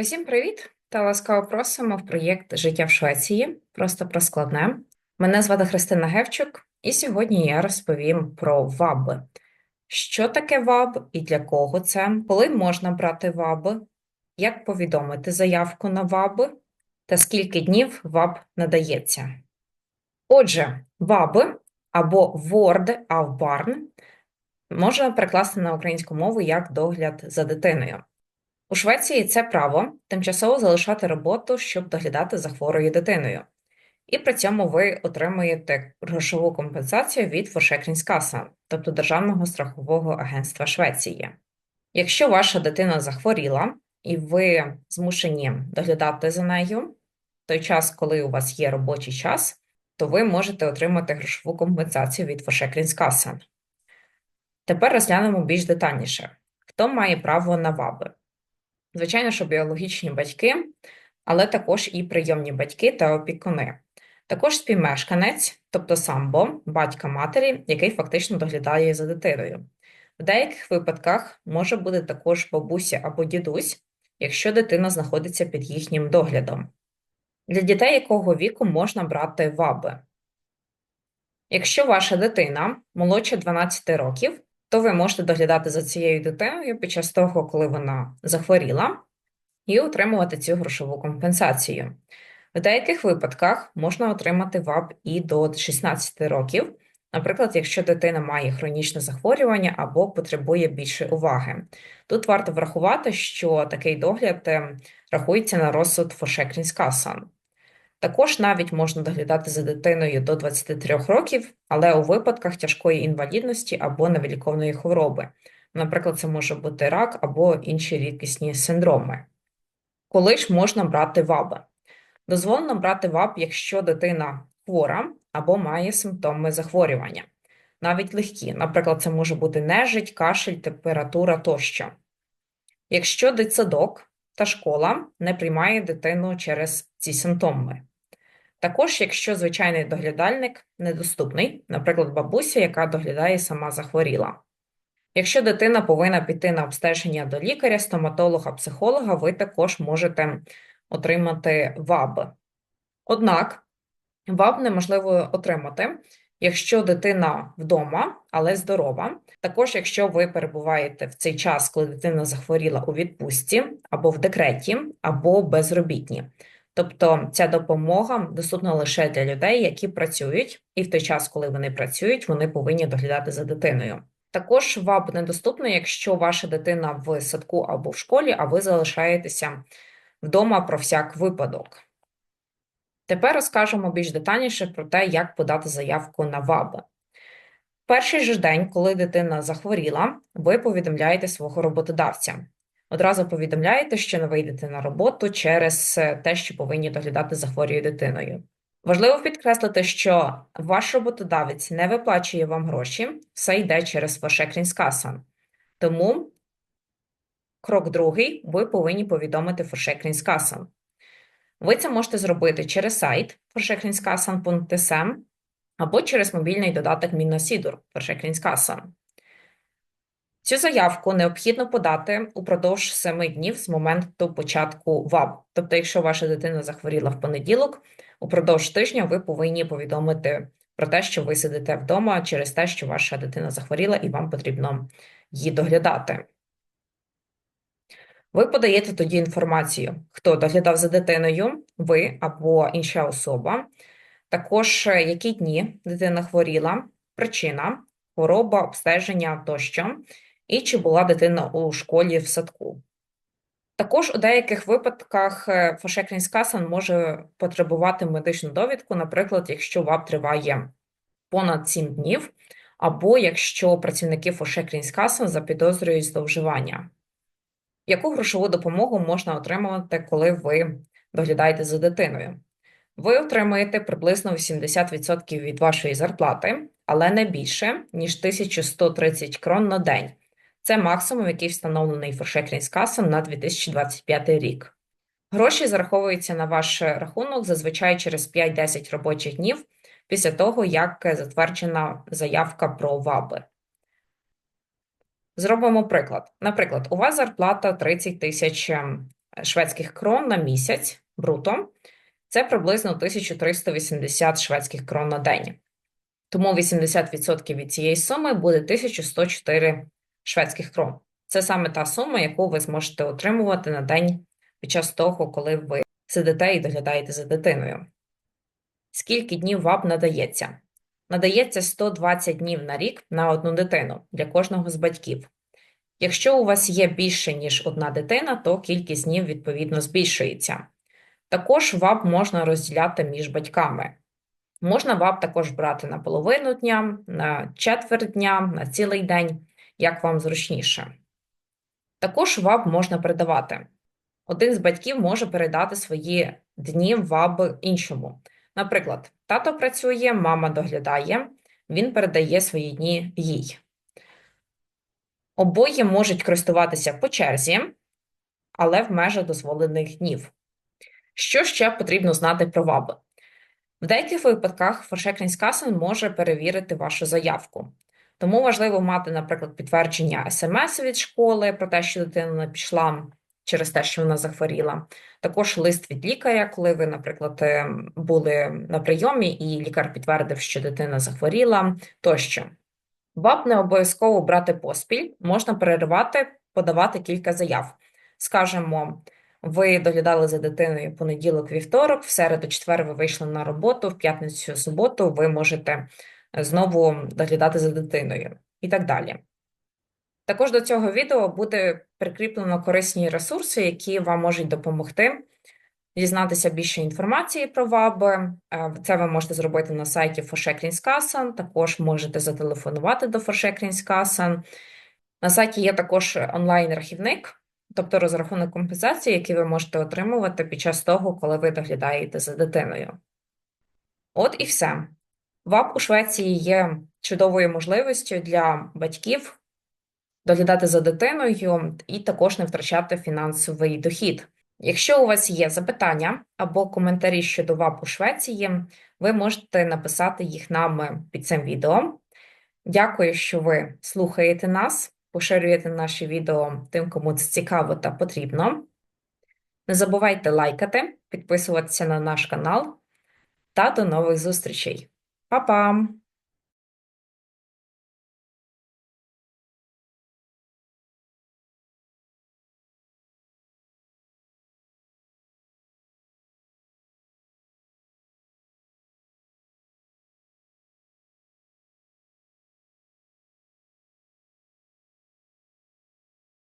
Усім привіт та ласкаво просимо в проєкт Життя в Швеції. Просто про складне. Мене звати Христина Гевчук, і сьогодні я розповім про ВАБ. Що таке ВАБ і для кого це? Коли можна брати ВАБ? Як повідомити заявку на ВАБ? Та скільки днів ВАБ надається? Отже, ВАБ або Word Avbarn можна перекласти на українську мову як догляд за дитиною. У Швеції це право тимчасово залишати роботу, щоб доглядати за хворою дитиною. І при цьому ви отримуєте грошову компенсацію від Försäkringskassan, тобто Державного страхового агентства Швеції. Якщо ваша дитина захворіла і ви змушені доглядати за нею той час, коли у вас є робочий час, то ви можете отримати грошову компенсацію від Försäkringskassan. Тепер розглянемо більш детальніше, хто має право на ВАБи. Звичайно, що біологічні батьки, але також і прийомні батьки та опікуни. Також співмешканець, тобто самбо, батька матері, який фактично доглядає за дитиною. В деяких випадках може бути також бабуся або дідусь, якщо дитина знаходиться під їхнім доглядом. Для дітей якого віку можна брати ВАБи? Якщо ваша дитина молодша 12 років, то ви можете доглядати за цією дитиною під час того, коли вона захворіла, і отримувати цю грошову компенсацію. В деяких випадках можна отримати ВАБ і до 16 років, наприклад, якщо дитина має хронічне захворювання або потребує більше уваги. Тут варто врахувати, що такий догляд е, рахується на розсуд Försäkringskassan. Також навіть можна доглядати за дитиною до 23 років, але у випадках тяжкої інвалідності або невиліковної хвороби. Наприклад, це може бути рак або інші рідкісні синдроми. Коли ж можна брати ВАБ? Дозволено брати ВАБ, якщо дитина хвора або має симптоми захворювання, навіть легкі, наприклад, це може бути нежить, кашель, температура тощо. Якщо дитсадок та школа не приймає дитину через ці симптоми. Також, якщо звичайний доглядальник недоступний, наприклад, бабуся, яка доглядає сама захворіла. Якщо дитина повинна піти на обстеження до лікаря, стоматолога, психолога, ви також можете отримати ВАБ. Однак ВАБ неможливо отримати, якщо дитина вдома, але здорова. Також, якщо ви перебуваєте в цей час, коли дитина захворіла у відпустці, або в декреті, або безробітні. Тобто ця допомога доступна лише для людей, які працюють, і в той час, коли вони працюють, вони повинні доглядати за дитиною. Також ВАБ недоступно, якщо ваша дитина в садку або в школі, а ви залишаєтеся вдома про всяк випадок. Тепер розкажемо більш детальніше про те, як подати заявку на ВАБ. Перший же день, коли дитина захворіла, ви повідомляєте свого роботодавця. Одразу повідомляєте, що не вийдете на роботу через те, що повинні доглядати за хворою дитиною. Важливо підкреслити, що ваш роботодавець не виплачує вам гроші, все йде через Försäkringskassan. Тому крок другий ви повинні повідомити Försäkringskassan. Ви це можете зробити через сайт försäkringskassan.sm або через мобільний додаток Міннасідур Försäkringskassan. Цю заявку необхідно подати упродовж 7 днів з моменту початку ВАБ. Тобто, якщо ваша дитина захворіла в понеділок, упродовж тижня ви повинні повідомити про те, що ви сидите вдома через те, що ваша дитина захворіла і вам потрібно її доглядати. Ви подаєте тоді інформацію, хто доглядав за дитиною, ви або інша особа, також е, які дні дитина хворіла, причина, хвороба, обстеження тощо, і чи була дитина у школі в садку. Також у деяких випадках Försäkringskassan може потребувати медичну довідку, наприклад, якщо ВАП триває понад 7 днів, або якщо працівники Försäkringskassan запідозрюють зловживання. Яку грошову допомогу можна отримувати, коли ви доглядаєте за дитиною? Ви отримуєте приблизно 80% від вашої зарплати, але не більше, ніж 1130 крон на день. Це максимум, який встановлений Försäkringskassan на 2025 рік. Гроші зараховуються на ваш рахунок зазвичай через 5-10 робочих днів після того, як затверджена заявка про ВАБи. Зробимо приклад. Наприклад, у вас зарплата 30 тисяч ем, шведських крон на місяць бруто. Це приблизно 1380 шведських крон на день. Тому 80% від цієї суми буде 1104 шведських крон. Це саме та сума, яку ви зможете отримувати на день під час того, коли ви сидите і доглядаєте за дитиною. Скільки днів ВАБ надається? Надається 120 днів на рік на одну дитину для кожного з батьків. Якщо у вас є більше, ніж одна дитина, то кількість днів відповідно збільшується. Також ВАБ можна розділяти між батьками. Можна ВАБ також брати на половину дня, на четверть дня, на цілий день, як вам зручніше. Також ВАБ можна передавати. Один з батьків може передати свої дні ВАБ іншому. Наприклад, тато працює, мама доглядає, він передає свої дні їй. Обоє можуть користуватися по черзі, але в межах дозволених днів. Що ще потрібно знати про ВАБ? В деяких випадках Форшекрінськасен може перевірити вашу заявку. Тому важливо мати, наприклад, підтвердження смс від школи про те, що дитина не пішла через те, що вона захворіла. Також лист від лікаря, коли ви, наприклад, е, були на прийомі, і лікар підтвердив, що дитина захворіла тощо. ВАП не обов'язково брати поспіль, можна переривати, подавати кілька заяв. Скажемо, ви доглядали за дитиною понеділок, вівторок, в середу, четвер ви вийшли на роботу, в п'ятницю, суботу ви можете знову доглядати за дитиною і так далі. Також до цього відео буде прикріплено корисні ресурси, які вам можуть допомогти дізнатися більше інформації про ВАБ. Е, Це ви можете зробити на сайті Фошекрінськасан, також можете зателефонувати до Фошекрінськасан. На сайті є також онлайн-рахівник, тобто розрахунок компенсації, який ви можете отримувати під час того, коли ви доглядаєте за дитиною. От і все. ВАБ у Швеції є чудовою можливістю для батьків доглядати за дитиною і також не втрачати фінансовий дохід. Якщо у вас є запитання або коментарі щодо ВАБ у Швеції, ви можете написати їх нам під цим відео. Дякую, що ви слухаєте нас, поширюєте наші відео тим, кому це цікаво та потрібно. Не забувайте лайкати, підписуватися на наш канал та до нових зустрічей! Papa.